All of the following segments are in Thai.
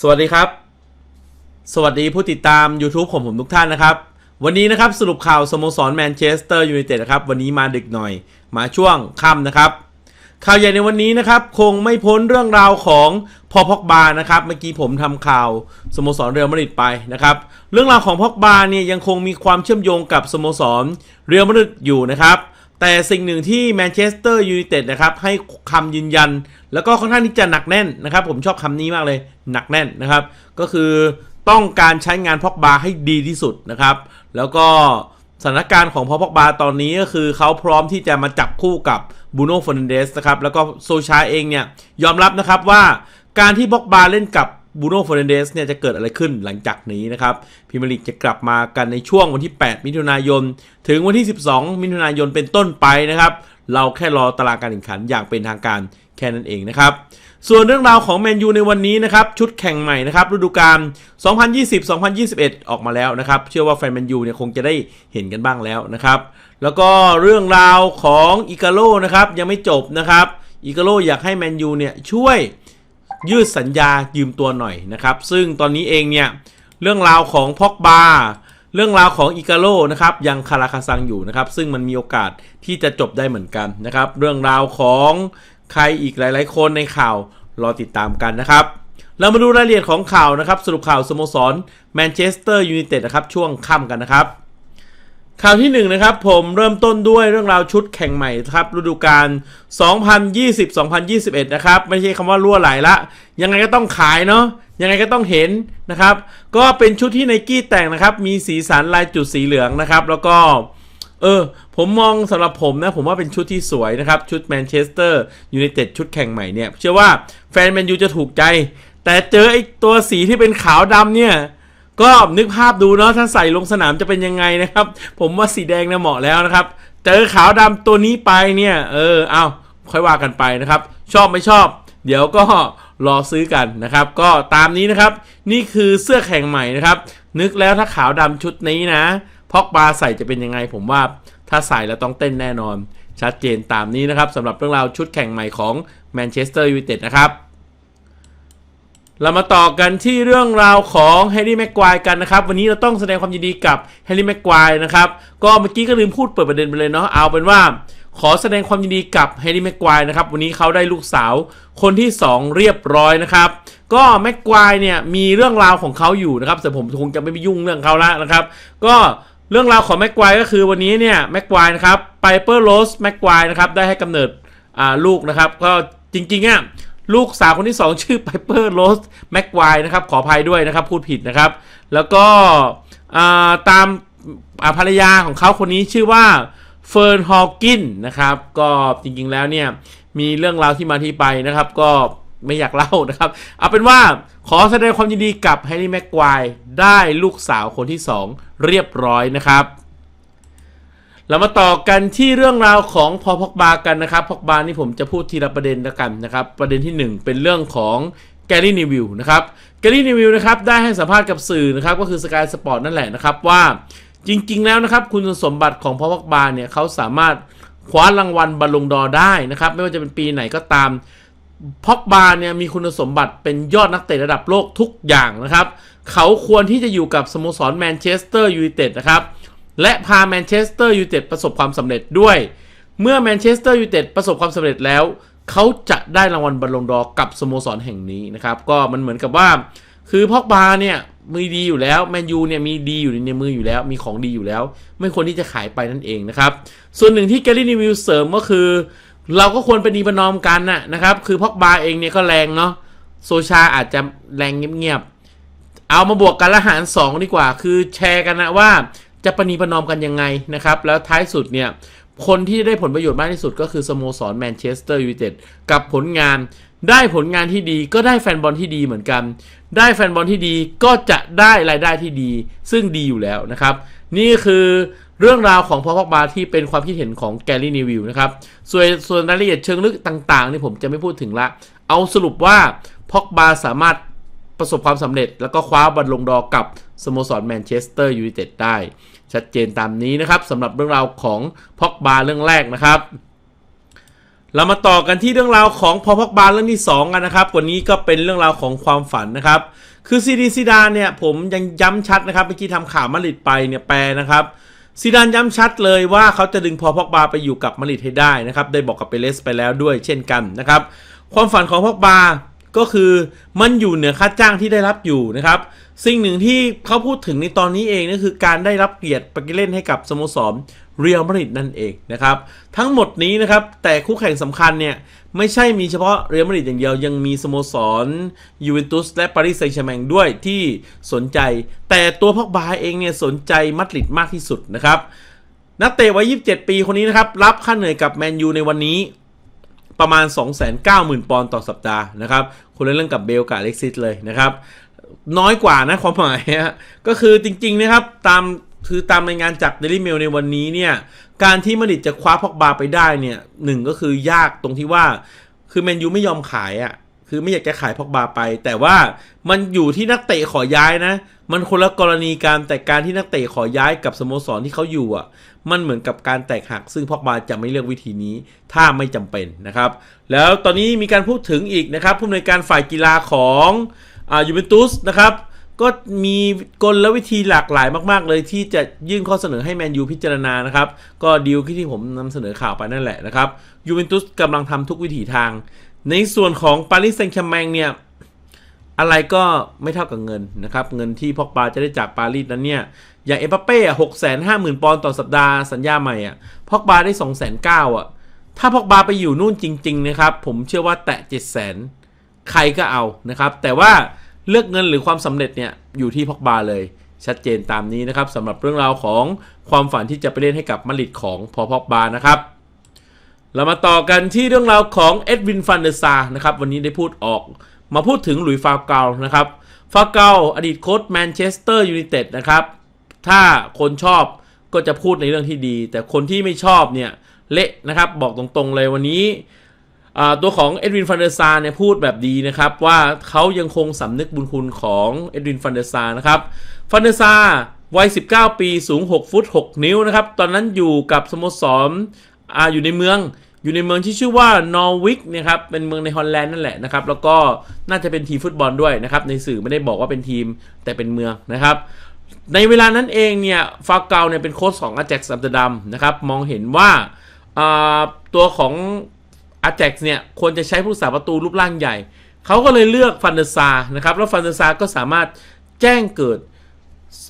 สวัสดีครับ สวัสดีผู้ติดตาม YouTube ของผมทุกท่านนะครับ วันนี้นะครับสรุปข่าวสโมสรแมนเชสเตอร์ยูไนเต็ดนะครับ วันนี้มาดึกหน่อย มาช่วงค่ำนะครับ ข่าวใหญ่ในวันนี้นะครับ คงไม่พ้นเรื่องราวของพอพอกบานะครับ เมื่อกี้ผมทำข่าวสโมสรเรอัลมาดริดไปนะครับ เรื่องราวของพอกบาเนี่ยยังคงมีความเชื่อมโยงกับสโมสรเรอัลมาดริดอยู่นะครับ แต่สิ่งหนึ่งที่แมนเชสเตอร์ยูไนเต็ดนะครับให้คำยืนยัน แล้วก็ค่อนข้างที่จะหนักแน่นนะครับ ผมชอบคำนี้มากเลยหนักแน่นนะครับ ก็คือต้องการใช้งานพอกบาให้ดีที่สุดนะครับ แล้วก็สถานการณ์ของพอพอกบาตอนนี้ก็คือเขาพร้อมที่จะมาจับคู่กับบูโน่ฟ r นเดสนะครับแล้วก็โซชาเองเนี่ยยอมรับนะครับว่าการที่พอกบาเล่นกับ บูโน่ฟ r นเดสเนี่ยจะเกิดอะไรขึ้นหลังจากนี้นะครับพรีเมียร์ลีกจะกลับมากันในช่วงวันที่ 8 มิถุนายน ถึงวันที่ 12 มิถุนายนเป็นต้นไปนะครับ เราแค่รอตารางการแข่งขันอย่างเป็นทางการแค่นั้นเองนะครับ ส่วนเรื่องราวของแมนยูในวันนี้นะครับ ชุดแข่งใหม่นะครับฤดูกาล 2020-2021 ออกมาแล้วนะครับ เชื่อว่าแฟนแมนยูเนี่ยคงจะได้เห็นกันบ้างแล้วนะครับ แล้วก็เรื่องราวของอิกาโลนะครับยังไม่จบนะครับอิกาโลอยากให้แมนยูเนี่ยช่วย ยืดสัญญายืมตัวหน่อยนะครับ ซึ่งตอนนี้เองเนี่ยเรื่องราวของพอกบาเรื่องราวของอิกาโลนะครับยังคาราคาซังอยู่นะครับซึ่งมันมีโอกาสที่จะจบได้เหมือนกันนะครับเรื่องราวของใครอีกหลาย ๆ คนในข่าวรอติดตามกันนะครับ เรามาดูรายละเอียดของข่าวนะครับสรุปข่าวสโมสรแมนเชสเตอร์ยูไนเต็ดนะครับช่วงค่ำกันนะครับ ข่าวที่1นนะครับผมเริ่มต้นด้วยเรื่องราวชุดแข่งใหม่ครับฤดูกาล 2020-2021 นะครับ ไม่ใช่คำว่ารั่วไหลละ ยังไงก็ต้องขายเนาะยังไงก็ต้องเห็นนะครับ ก็เป็นชุดที่ไนกี้แต่งนะครับ มีสีสันลายจุดสีเหลืองนะครับ แล้วก็ เออ ผมมองสำหรับผมนะ ผมว่าเป็นชุดที่สวยนะครับ ชุดแมนเชสเตอร์ยูไนเต็ดชุดแข่งใหม่เนี่ย เชื่อว่าแฟนแมนยูจะถูกใจ แต่เจอไอ้ตัวสีที่เป็นขาวดำเนี่ย ก็นึกภาพดูเนาะถ้าใส่ลงสนามจะเป็นยังไงนะครับ ผมว่าสีแดงเนี่ยเหมาะแล้วนะครับ เจอขาวดำตัวนี้ไปเนี่ย เออเอาค่อยว่ากันไปนะครับ ชอบไม่ชอบ เดี๋ยวก็รอซื้อกันนะครับ ก็ตามนี้นะครับ นี่คือเสื้อแข่งใหม่นะครับ นึกแล้วถ้าขาวดำชุดนี้นะพอกบาใส่จะเป็นยังไง ผมว่าถ้าใส่แล้วต้องเต้นแน่นอน ชัดเจนตามนี้นะครับสำหรับเรื่องราวชุดแข่งใหม่ของแมนเชสเตอร์ยูไนเต็ดนะครับ เรามาต่อกันที่เรื่องราวของแฮร์รี่แม็กควายกันนะครับ วันนี้เราต้องแสดงความยินดีกับแฮร์รี่แม็กควายนะครับ ก็เมื่อกี้ก็ลืมพูดเปิดประเด็นไปเลยเนาะเอาเป็นว่า ขอแสดงความยินดีกับแฮร์รี่แม็กควายนะครับ วันนี้เขาได้ลูกสาวคนที่ 2 เรียบร้อยนะครับก็แม็กควายเนี่ยมีเรื่องราวของเขาอยู่นะครับแต่ผมคงจะไม่ไปยุ่งเรื่องเขาละนะครับ ก็เรื่องราวของแม็กควายก็คือวันนี้เนี่ยแม็กควายนะครับไปเปอร์โรสแม็กควายนะครับได้ให้กำเนิดลูกนะครับ ก็จริงๆอะ ลูกสาวคนที่ 2 ชื่อไ i เปอร์โรสแม็กควนะครับ ขออภัยด้วยนะครับ พูดผิดนะครับ แล้วก็ตามภรรยาของเขาคนนี้ชื่อว่าเฟิร์นฮอกินนะครับ ก็จริงๆแล้วเนี่ย มีเรื่องราวที่มาที่ไปนะครับ ก็ไม่อยากเล่านะครับ เอาเป็นว่าขอแสดงความยินดีกับแฮร์รี่แม็กควได้ลูกสาวคนที่ 2 เรียบร้อยนะครับ เรามาต่อกันที่เรื่องราวของพอพอกบากันนะครับพอกบานี่ผมจะพูดทีละประเด็นล้วกันนะครับ ประเด็นที่ 1 เป็นเรื่องของแกลลี่นิวิลนะครับแกลลี่นิวิลนะครับได้ให้สัมภาษณ์กับสื่อนะครับก็คือสกายสปอร์ตนั่นแหละนะครับว่าจริง ๆ แล้วนะครับคุณสมบัติของพอพอกบาเนี่ยเขาสามารถคว้ารางวัลบอลลงดอร์ได้นะครับ ไม่ว่าจะเป็นปีไหนก็ตามพอกบาเนี่ยมีคุณสมบัติเป็นยอดนักเตะระดับโลกทุกอย่างนะครับ เขาควรที่จะอยู่กับสโมสรแมนเชสเตอร์ยูไนเต็ดนะครับ และพาแมนเชสเตอร์ยูไนเต็ดประสบความสำเร็จด้วย เมื่อแมนเชสเตอร์ยูไนเต็ดประสบความสำเร็จแล้ว เขาจะได้รางวัลบอลลงดอร์กับสโมสรแห่งนี้นะครับก็มันเหมือนกับว่า คือพอกบาเนี่ยมือดีอยู่แล้วแมนยูเนี่ยมีดีอยู่ในมืออยู่แล้ว มีของดีอยู่แล้ว ไม่ควรที่จะขายไปนั่นเองนะครับ ส่วนหนึ่งที่แกลลี่นิวิลเสริมก็คือ เราก็ควรเป็นดีประนอมกันนะนะครับ คือพอกบาเองเนี่ยก็แรงเนาะโซชาอาจจะแรงเงียบๆเอามาบวกกันละหาร2ดีกว่า คือแชร์กันนะว่า จะประนีประนอมกันยังไงนะครับ แล้วท้ายสุดเนี่ยคนที่ได้ผลประโยชน์มากที่สุดก็คือสโมสรแมนเชสเตอร์ยูไนเต็ดกับผลงาน ได้ผลงานที่ดีก็ได้แฟนบอลที่ดีเหมือนกัน ได้แฟนบอลที่ดีก็จะได้รายได้ที่ดี ซึ่งดีอยู่แล้วนะครับ นี่คือเรื่องราวของพอพอกบาที่เป็นความคิดเห็นของแกลลี่นิวิลนะครับ ส่วนส่วนรายละเอียดเชิงลึกต่างๆนี่ผมจะไม่พูดถึงละ เอาสรุปว่าพอกบาสามารถประสบความสำเร็จ แล้วก็คว้าบอลลงดอกับสโมสรแมนเชสเตอร์ยูไนเต็ดได้ ชัดเจนตามนี้นะครับสำหรับเรื่องราวของพอกบาเรื่องแรกนะครับ เรามาต่อกันที่เรื่องราวของพอพักบาเรื่องที่ 2 กันนะครับวันนี้ก็เป็นเรื่องราวของความฝันนะครับ คือซีดีซีดานเนี่ยผมยังย้ำชัดนะครับเมื่อกี้ทำข่าวมาริดไปเนี่ยแปลนะครับซีดานย้ำชัดเลยว่าเขาจะดึงพอพักบาไปอยู่กับมาริดให้ได้นะครับ ได้บอกกับเปเรสไปแล้วด้วยเช่นกันนะครับ ความฝันของพักบา ก็คือมันอยู่เหนือค่าจ้างที่ได้รับอยู่นะครับ สิ่งหนึ่งที่เขาพูดถึงในตอนนี้เองนั่นคือการได้รับเกียรติไปเล่นให้กับสโมสรเรียลมาดริดนั่นเองนะครับ ทั้งหมดนี้นะครับ แต่คู่แข่งสำคัญเนี่ย ไม่ใช่มีเฉพาะเรียลมาดริดอย่างเดียว ยังมีสโมสรยูเวนตุสและปารีสแซงต์แชร์แมงด้วยที่สนใจ แต่ตัวพักบาเองเนี่ยสนใจมาดริดมากที่สุดนะครับนักเตะวัย 27 ปีคนนี้นะครับ รับค่าเหนื่อยกับแมนยูในวันนี้ ประมาณ 290,000 ปอนด์ต่อสัปดาห์นะครับคนละเรื่องกับเบลกับอเล็กซิสเลยนะครับ น้อยกว่านะความหมายฮะก็คือจริงๆนะครับตามคือตามรายงานจาก Daily Mail ในวันนี้เนี่ย การที่มาดริดจะคว้าพอกบาไปได้เนี่ยหนึ่งก็คือยากตรงที่ว่า คือแมนยูไม่ยอมขายอะ่ะ คือไม่อยากจะขายพอกบาไป แต่ว่ามันอยู่ที่นักเตะขอย้ายนะ มันคนละกรณีการแต่การที่นักเตะขอย้ายกับสโมสรที่เขาอยู่อะ มันเหมือนกับการแตกหัก ซึ่งพอกบาจะไม่เลือกวิธีนี้ ถ้าไม่จำเป็นนะครับ แล้วตอนนี้มีการพูดถึงอีกนะครับ ผู้อำนวยการฝ่ายกีฬาของอ่ายูเวนตุสนะครับก็มีกลและวิธีหลากหลายมาก ๆ เลยที่จะยื่นข้อเสนอให้แมนยูพิจารณานะครับ ก็ดีลที่ผมนำเสนอข่าวไปนั่นแหละนะครับยูเวนตุสกำลังทำทุกวิถีทาง ในส่วนของปารีสแซงต์แชร์แมงเนี่ยอะไรก็ไม่เท่ากับเงินนะครับ เงินที่พอกบาจะได้จากปารีสนั้นเนี่ย อย่างเอ็มบัปเป้หกแสนห้าหมื่นปอนด์ต่อสัปดาห์สัญญาใหม่อะพอกบาได้สองแสนเก้าอะ ถ้าพอกบาไปอยู่นู่นจริง ๆ นะครับ ผมเชื่อว่าแตะเจ็ดแสนใครก็เอานะครับ แต่ว่าเลือกเงินหรือความสำเร็จเนี่ยอยู่ที่พอกบาเลย ชัดเจนตามนี้นะครับสำหรับเรื่องราวของความฝันที่จะไปเล่นให้กับมาริดของพอพอกบานะครับ เรามาต่อกันที่เรื่องราวของเอ็ดวินฟันเดอร์ซานะครับ วันนี้ได้พูดออก มาพูดถึงหลุยส์ฟาเกานะครับ ฟาเกาอดีตโค้ชแมนเชสเตอร์ยูไนเต็ดนะครับ ถ้าคนชอบก็จะพูดในเรื่องที่ดี แต่คนที่ไม่ชอบเนี่ย เละนะครับ บอกตรงๆเลยวันนี้ ตัวของเอ็ดวินฟันเดอร์ซาเนี่ยพูดแบบดีนะครับ ว่าเขายังคงสำนึกบุญคุณของเอ็ดวินฟันเดอร์ซานะครับ ฟันเดอร์ซาวัย 19 ปีสูง 6 ฟุต 6 นิ้วนะครับ ตอนนั้นอยู่กับสโมสรออยู่ในเมือง อยู่ในเมืองที่ชื่อว่านอร์วิกนะครับเป็นเมืองในฮอลแลนด์นั่นแหละนะครับแล้วก็น่าจะเป็นทีมฟุตบอลด้วยนะครับในสื่อไม่ได้บอกว่าเป็นทีมแต่เป็นเมืองนะครับในเวลานั้นเองเนี่ยฟาเกาเนี่ยเป็นโค้ชของอาแจ็กซ์อัมสเตอร์ดัมนะครับมองเห็นว่าตัวของอาแจ็กซ์เนี่ยควรจะใช้ผู้สาประตูรูปร่างใหญ่ เขาก็เลยเลือกฟันเดอร์ซานะครับแล้วฟันเดอร์ซาก็สามารถแจ้งเกิด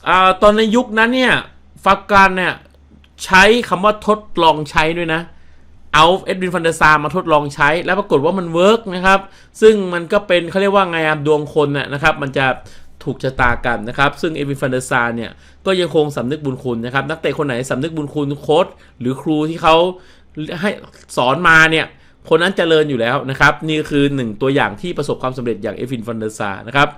อตอนในยุคนั้นเนี่ยฟาการเนี่ยใช้คำว่าทดลองใช้ด้วยนะ เอาเอ็ดวินฟันเดอร์ซามาทดลองใช้ แล้วปรากฏว่ามันเวิร์กนะครับ ซึ่งมันก็เป็นเขาเรียกว่าไงดวงคนน่ะนะครับ มันจะถูกชะตากันนะครับ ซึ่งเอ็ดวินฟันเดอร์ซาเนี่ย ก็ยังคงสำนึกบุญคุณนะครับ นักเตะคนไหนสำนึกบุญคุณโค้ชหรือครูที่เขาให้สอนมาเนี่ย คนนั้นเจริญอยู่แล้วนะครับ นี่คือหนึ่งตัวอย่างที่ประสบความสำเร็จอย่างเอฟินฟันเดอร์ซานะครับ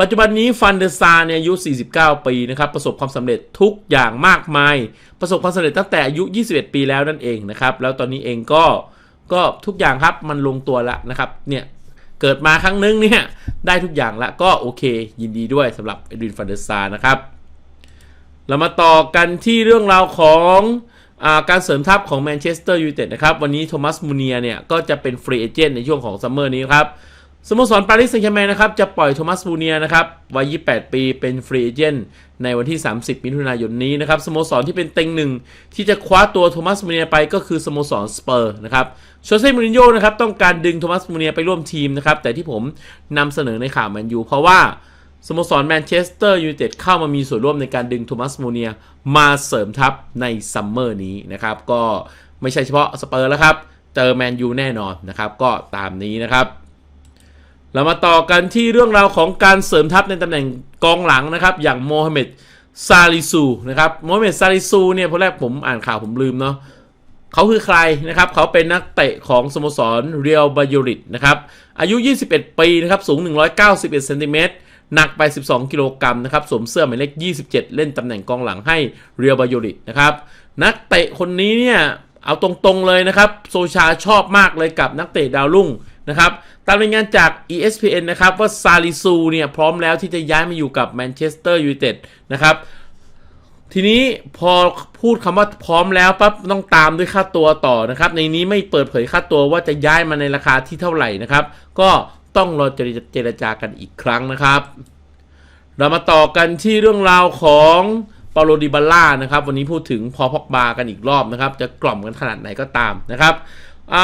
ปัจจุบันนี้ฟันเดอร์ซาเนี่ยอายุ 49 ปีนะครับ ประสบความสำเร็จทุกอย่างมากมาย ประสบความสำเร็จตั้งแต่อายุ 21 ปีแล้วนั่นเองนะครับ แล้วตอนนี้เองก็ก็ทุกอย่างครับมันลงตัวแล้วนะครับเนี่ยเกิดมาครั้งนึงเนี่ยได้ทุกอย่างละก็โอเค ยินดีด้วยสำหรับเอดวินฟันเดอร์ซานะครับเรามาต่อกันที่เรื่องราวของ การเสริมทัพของแมนเชสเตอร์ยูไนเต็ดนะครับ วันนี้โทมัสมูเนียเนี่ย ก็จะเป็นฟรีเอเจนต์ในช่วงของซัมเมอร์นี้ครับสโมสรปารีสแซงต์แชร์แมงนะครับ จะปล่อยโทมัสมูเนียนะครับวัย 28 ปีเป็นฟรีเอเจนต์ในวันที่ 30 มิถุนายนนี้นะครับสโมสรที่เป็นเต็งหนึ่งที่จะคว้าตัวโทมัสมูเนียไปก็คือสโมสรสเปอร์นะครับโชเซ่มูรินโญ่นะครับต้องการดึงโทมัสมูเนียไปร่วมทีมนะครับแต่ที่ผมนำเสนอในข่าวแมนยูเพราะว่า สโมสรแมนเชสเตอร์ยูไนเต็ดเข้ามามีส่วนร่วมในการดึงโทมัสมูเนียมาเสริมทัพในซัมเมอร์นี้นะครับ ก็ไม่ใช่เฉพาะสเปอร์แล้วครับเจอแมนยูแน่นอนนะครับ ก็ตามนี้นะครับเรามาต่อกันที่เรื่องราวของการเสริมทัพในตำแหน่งกองหลังนะครับ อย่างโมฮัมเหม็ดซาลิซูนะครับโมฮัมเหม็ดซาลิซูเนี่ยพอแรกผมอ่านข่าวผมลืมเนาะเขาคือใครนะครับ เขาเป็นนักเตะของสโมสรเรียลบายูริตนะครับ อายุ 21 ปีนะครับ สูง 191เซนติเมตร หนักไป 12 กิโลกรัมนะครับสวมเสื้อหมายเลข 27 เล่นตำแหน่งกองหลังให้เรียบายูริตนะครับนักเตะคนนี้เนี่ยเอาตรงๆเลยนะครับโซชาชอบมากเลยกับนักเตะดาวรุ่งนะครับตามรายงานจาก ESPN นะครับว่าซาลิซูเนี่ยพร้อมแล้วที่จะย้ายมาอยู่กับแมนเชสเตอร์ยูไนเต็ดนะครับทีนี้พอพูดคำว่าพร้อมแล้วปั๊บต้องตามด้วยค่าตัวต่อนะครับ ในนี้ไม่เปิดเผยค่าตัวว่าจะย้ายมาในราคาที่เท่าไหร่นะครับ ก็ ต้องรอเจรจากันอีกครั้งนะครับ เรามาต่อกันที่เรื่องราวของเปาโลดิบาล่านะครับ วันนี้พูดถึงพอพอกบากันอีกรอบนะครับ จะกล่อมกันขนาดไหนก็ตามนะครับ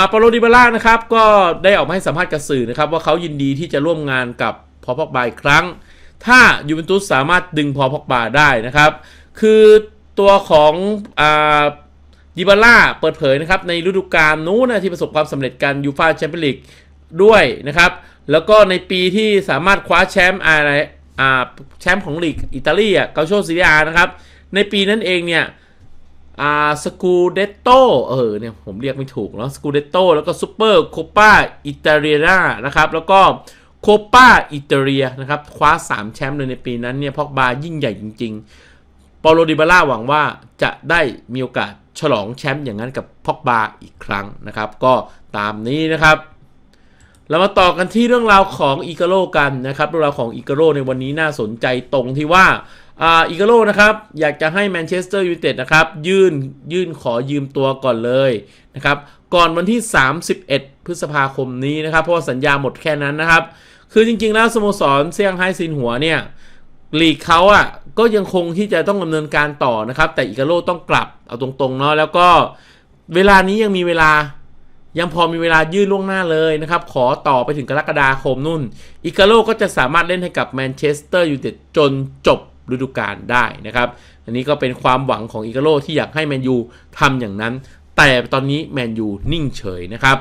เปาโลดิบาล่านะครับก็ได้ออกมาให้สัมภาษณ์กับสื่อนะครับ ว่าเขายินดีที่จะร่วมงานกับพอพอกบาอีกครั้ง ถ้ายูเวนตุสสามารถดึงพอพอกบาได้นะครับ คือตัวของอดิบาล่าเปิดเผยนะครับในฤดูกาลนู้นนะที่ประสบความสำเร็จกันยูฟาแชมเปี้ยนลีก ด้วยนะครับ แล้วก็ในปีที่สามารถคว้าแชมป์อะไรอ่าแชมป์ของลีกอิตาลีอะเกาโชซีเรียนะครับ ในปีนั้นเองเนี่ยอ่าสกูเดโตเออเนี่ยผมเรียกไม่ถูกเนาะสกูเดโตแล้วก็ซูเปอร์โคปาอิตาเลียนะครับ แล้วก็โคปาอิตาเลียนะครับคว้า 3 แชมป์เลยในปีนั้นเนี่ยพอกบายิ่งใหญ่จริง ๆปาโลดิบาล่าหวังว่าจะได้มีโอกาสฉลองแชมป์อย่างนั้นกับพอกบาอีกครั้งนะครับ ก็ตามนี้นะครับ เรามาต่อกันที่เรื่องราวของอีกาโลกันนะครับ เรื่องราวของอีกาโลในวันนี้น่าสนใจตรงที่ว่าอีกาโลนะครับ อยากจะให้แมนเชสเตอร์ยูไนเต็ดนะครับ ยื่นยื่นขอยืมตัวก่อนเลยนะครับ ก่อนวันที่ 31 พฤษภาคมนี้นะครับ เพราะว่าสัญญาหมดแค่นั้นนะครับ คือจริงๆแล้วสโมสรเซี่ยงไฮ้ซินหัวเนี่ยลีกเขาอะก็ยังคงที่จะต้องดำเนินการต่อนะครับ แต่อิกาโลต้องกลับเอาตรงๆเนาะแล้วก็เวลานี้ยังมีเวลา ยังพอมีเวลายื่นล่วงหน้าเลยนะครับ ขอต่อไปถึงกรกฎาคมนู่น อิกาโลก็จะสามารถเล่นให้กับแมนเชสเตอร์ยูไนเต็ดจนจบฤดูกาลได้นะครับ อันนี้ก็เป็นความหวังของอิกาโลที่อยากให้แมนยูทำอย่างนั้น แต่ตอนนี้แมนยูนิ่งเฉยนะครับ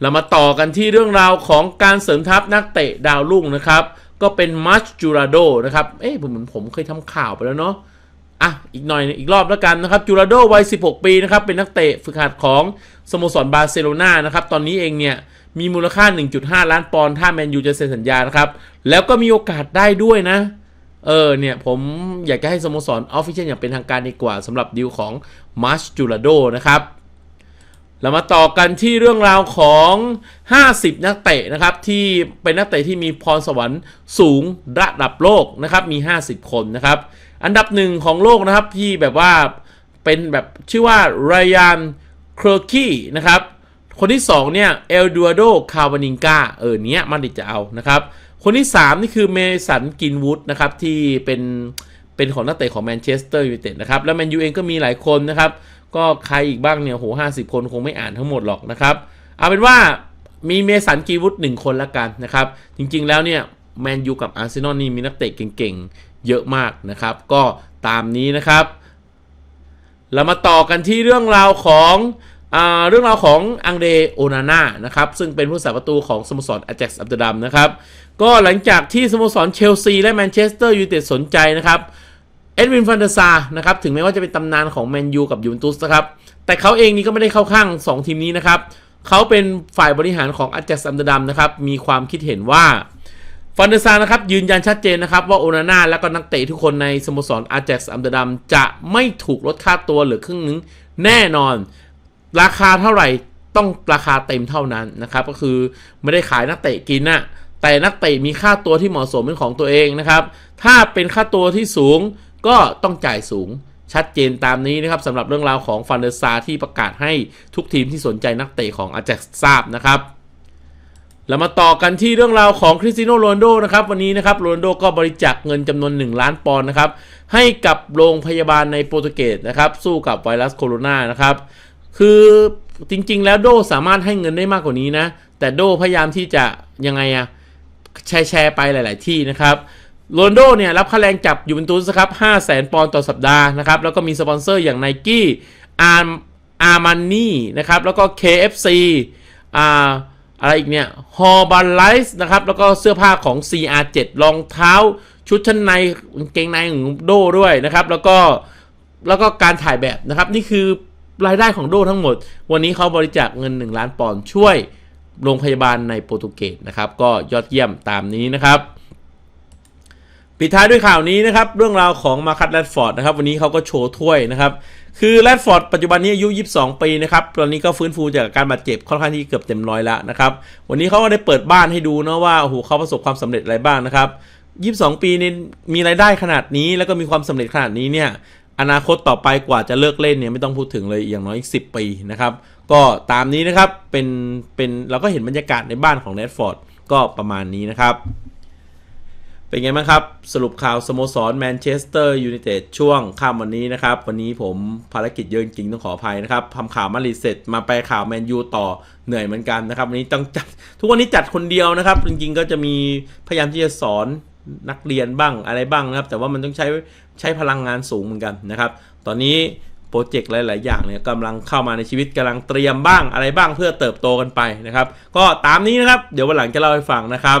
เรามาต่อกันที่เรื่องราวของการเสริมทัพนักเตะดาวรุ่งนะครับ ก็เป็นมัชจูราโดนะครับ เอ๊ะเหมือนผมเคยทำข่าวไปแล้วเนาะ อะอีกหน่อยอีกรอบแล้วกันนะครับจูราโดวัย 16 ปีนะครับเป็นนักเตะฝึกหัดของสโมสรบาร์เซโลนานะครับตอนนี้เองเนี่ยมีมูลค่า 1.5 ล้านปอนด์ถ้าแมนยูจะเซ็นสัญญานะครับแล้วก็มีโอกาสได้ด้วยนะเออเนี่ยผมอยากจะให้สโมสรออฟฟิเชียลอย่างเป็นทางการดีกว่าสำหรับดีลของมัชจูราโดนะครับเรามาต่อกันที่เรื่องราวของ 50 นักเตะนะครับที่เป็นนักเตะที่มีพรสวรรค์สูงระดับโลกนะครับมี 50 คนนะครับ อันดับหนึ่งของโลกนะครับที่แบบว่าเป็นแบบชื่อว่าไรยันเคอร์คีนะครับคนที่ 2 เนี่ยเอลดูอโดคาวานิงกาเออเนี้ยมันดิจะเอานะครับ คนที่ 3 นี่คือเมสันกินวูดนะครับ ที่เป็นเป็นของนักเตะของแมนเชสเตอร์ยูไนเต็ดนะครับ แล้วแมนยูเองก็มีหลายคนนะครับ ก็ใครอีกบ้างเนี่ยโหห้าสิบคนคงไม่อ่านทั้งหมดหรอกนะครับ เอาเป็นว่ามีเมสันกีวุฒหนึ่งคนละกันนะครับ จริงๆแล้วเนี่ยแมนยูกับอาร์เซนอลนี่มีนักเตะเก่ง เยอะมากนะครับ ก็ตามนี้นะครับ เรามาต่อกันที่เรื่องราวของอเรื่องราวของอังเดโอนาน่านะครับ ซึ่งเป็นผู้สาประตูของสโมสรอาจ็กซ์อัมสเตอร์ดัมนะครับ ก็หลังจากที่สโมสรเชลซีและแมนเชสเตอร์ยูไนเต็ดสนใจนะครับเอ็ดวินฟันเดอร์ซานะครับ ถึงแม้ว่าจะเป็นตำนานของแมนยูกับยูเวนตุสนะครับ แต่เขาเองนี่ก็ไม่ได้เข้าข้าง 2 ทีมนี้นะครับ เขาเป็นฝ่ายบริหารของอาจ็กซ์อัมสเตอร์ดัมนะครับ มีความคิดเห็นว่า ฟันเดอร์ซานะครับยืนยันชัดเจนนะครับว่าโอนาน่าและก็นักเตะทุกคนในสโมสรอาจ็กซ์อัมเตอร์ดัมจะไม่ถูกลดค่าตัวเหลือครึ่งนึงแน่นอน ราคาเท่าไหร่ต้องราคาเต็มเท่านั้นนะครับ ก็คือไม่ได้ขายนักเตะกินนะแต่นักเตะมีค่าตัวที่เหมาะสมเป็นของตัวเองนะครับ ถ้าเป็นค่าตัวที่สูงก็ต้องจ่ายสูงชัดเจนตามนี้นะครับสำหรับเรื่องราวของฟันเดอร์ซาที่ประกาศให้ทุกทีมที่สนใจนักเตะของอาจ็กทราบนะครับ เรามาต่อกันที่เรื่องราวของคริสติโนโรนโดนะครับวันนี้นะครับโรนโดก็บริจาคเงินจำนวน 1 ล้านปอนด์นะครับให้กับโรงพยาบาลในโปรตุเกสนะครับสู้กับไวรัสโคโรนานะครับคือจริงๆ แล้วโดสามารถให้เงินได้มากกว่านี้นะ แต่โดพยายามที่จะยังไงอะแชร์แชร์ไปหลาย ๆ ที่นะครับโรนโดเนี่ยรับค่าแรงจับยูเวนตุสครับ5 0 0 0 0 0ปอนด์ต่อสัปดาห์นะครับแล้วก็มีสปอนเซอร์อย่างไนกี้อาร์อาร์มันนี่นะครับแล้วก็ KFC อ่า อะไรอีกเนี่ยฮอบัลไลส์นะครับ แล้วก็เสื้อผ้าของ CR7 รองเท้า ชุดชั้นในเกงในของโดด้วยนะครับ แล้วก็แล้วก็การถ่ายแบบนะครับ นี่คือรายได้ของโดทั้งหมด วันนี้เขาบริจาคเงิน 1 ล้านปอนด์ช่วยโรงพยาบาลในโปรตุเกสนะครับ ก็ยอดเยี่ยมตามนี้นะครับปิดท้ายด้วยข่าวนี้นะครับ เรื่องราวของมาคัตแรดฟอร์ดนะครับ วันนี้เขาก็โชว์ถ้วยนะครับ คือแรดฟอร์ดปัจจุบันนี้อายุ 22 ปีนะครับ ตอนนี้ก็ฟื้นฟูจากการบาดเจ็บค่อนข้างที่เกือบเต็มร้อยแล้วนะครับ วันนี้เขาก็ได้เปิดบ้านให้ดูนะว่าโอ้โหเขาประสบความสำเร็จอะไรบ้างนะครับ 22 ปีนี่มีรายได้ขนาดนี้แล้วก็มีความสำเร็จขนาดนี้เนี่ย อนาคตต่อไปกว่าจะเลิกเล่นเนี่ยไม่ต้องพูดถึงเลยอย่างน้อยอีก 10 ปีนะครับ ก็ตามนี้นะครับ เป็น เป็นเราก็เห็นบรรยากาศในบ้านของเน t ฟอร์ดก็ประมาณนี้นะครับ เป็นไงบ้างครับ สรุปข่าวสโมสรแมนเชสเตอร์ยูไนเต็ดช่วงค่ำวันนี้นะครับ วันนี้ผมภารกิจเยอะจริงต้องขออภัยนะครับทำข่าวมาดริดเสร็จมาแปข่าวแมนยูต่อเหนื่อยเหมือนกันนะครับ วันนี้ต้องจัดทุกวันนี้จัดคนเดียวนะครับ จริงๆก็จะมีพยายามที่จะสอนนักเรียนบ้างอะไรบ้างนะครับ แต่ว่ามันต้องใช้ใช้พลังงานสูงเหมือนกันนะครับ ตอนนี้โปรเจกต์หลาย ๆ อย่างเนี่ยกำลังเข้ามาในชีวิตกำลังเตรียมบ้างอะไรบ้างเพื่อเติบโตกันไปนะครับ ก็ตามนี้นะครับ เดี๋ยววันหลังจะเล่าให้ฟังนะครับ